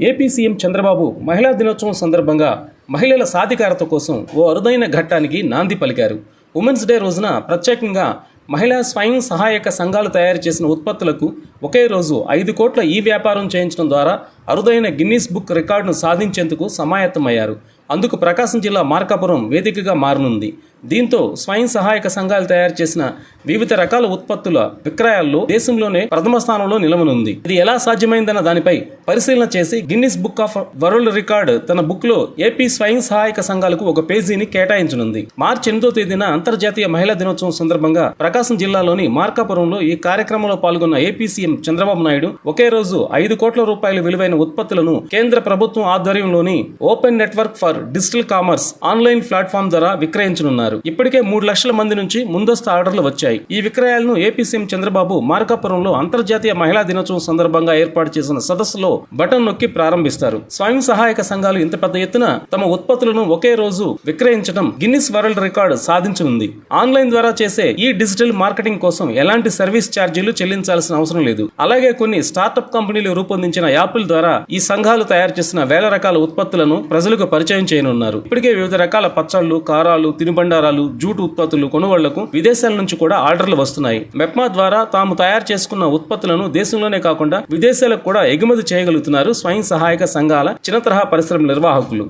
AP CM Chandrababu మహిళా దినోత్సవం సందర్భంగా మహిళల సాధికారత కోసం ఓ అరుదైన ఘట్టానికి నాంది పలికారు. ఉమెన్స్ డే రోజున ప్రత్యేకంగా మహిళా స్వయం సహాయక సంఘాలు తయారు చేసిన ఉత్పత్తులకు ఒకే రోజు ఐదు కోట్ల ఈ వ్యాపారం చేయించడం ద్వారా అరుదైన గిన్నీస్ బుక్ రికార్డును సాధించేందుకు సమాయత్తమయ్యారు. అందుకు ప్రకాశం జిల్లా మార్కాపురం వేదికగా మారనుంది. దీంతో స్వయం సహాయక సంఘాలు తయారు చేసిన వివిధ రకాల ఉత్పత్తుల విక్రయాల్లో దేశంలోనే ప్రథమ స్థానంలో నిలవనుంది. ఇది ఎలా సాధ్యమైందన్న దానిపై పరిశీలన చేసి Guinness book of world record తన బుక్లో ఏపీ స్వయం సహాయక సంఘాలకు ఒక పేజీని కేటాయించనుంది. మార్చి ఎనిమిదో తేదీన అంతర్జాతీయ మహిళా దినోత్సవం సందర్భంగా ప్రకాశం జిల్లాలోని మార్కాపురంలో ఈ కార్యక్రమంలో పాల్గొన్న ఏపీ సీఎం చంద్రబాబు నాయుడు ఒకే రోజు ఐదు కోట్ల రూపాయలు విలువైన ఉత్పత్తులను కేంద్ర ప్రభుత్వం ఆధ్వర్యంలోని open network for digital commerce online platform ద్వారా విక్రయించనున్నారు. ఇప్పటికే మూడు లక్షల మంది నుంచి ముందస్తు ఆర్డర్లు వచ్చాయి. ఈ విక్రయాలను ఏపీ సీఎం చంద్రబాబు మార్కాపురంలో అంతర్జాతీయ మహిళా దినోత్సవం సందర్భంగా ఏర్పాటు చేసిన సదస్సులో బటన్ నొక్కి ప్రారంభిస్తారు. స్వయం సహాయక సంఘాలు ఇంత పెద్ద ఎత్తున తమ ఉత్పత్తులను ఒకే రోజు విక్రయించడం గిన్నిస్ వరల్డ్ రికార్డు సాధించనుంది. ఆన్లైన్ ద్వారా చేసే ఈ డిజిటల్ మార్కెటింగ్ కోసం ఎలాంటి సర్వీస్ ఛార్జీలు చెల్లించాల్సిన అవసరం లేదు. అలాగే కొన్ని స్టార్టప్ కంపెనీలు రూపొందించిన యాప్ల ద్వారా ఈ సంఘాలు తయారు చేసిన వేల రకాల ఉత్పత్తులను ప్రజలకు పరిచయం చేయనున్నారు. ఇప్పటికే వివిధ రకాల పచ్చళ్ళు కారాలు తినుబండారాలు జూటు ఉత్పత్తులు కొనుగోళ్ళకు విదేశాల నుంచి కూడా ఆర్డర్లు వస్తున్నాయి. మెప్మా ద్వారా తాము తయారు చేసుకున్న ఉత్పత్తులను దేశంలోనే కాకుండా విదేశాలకు కూడా ఎగుమతి చేయగలుగుతున్నారు స్వయం సహాయక సంఘాల చిన్న తరహా పరిశ్రమ నిర్వాహకులు.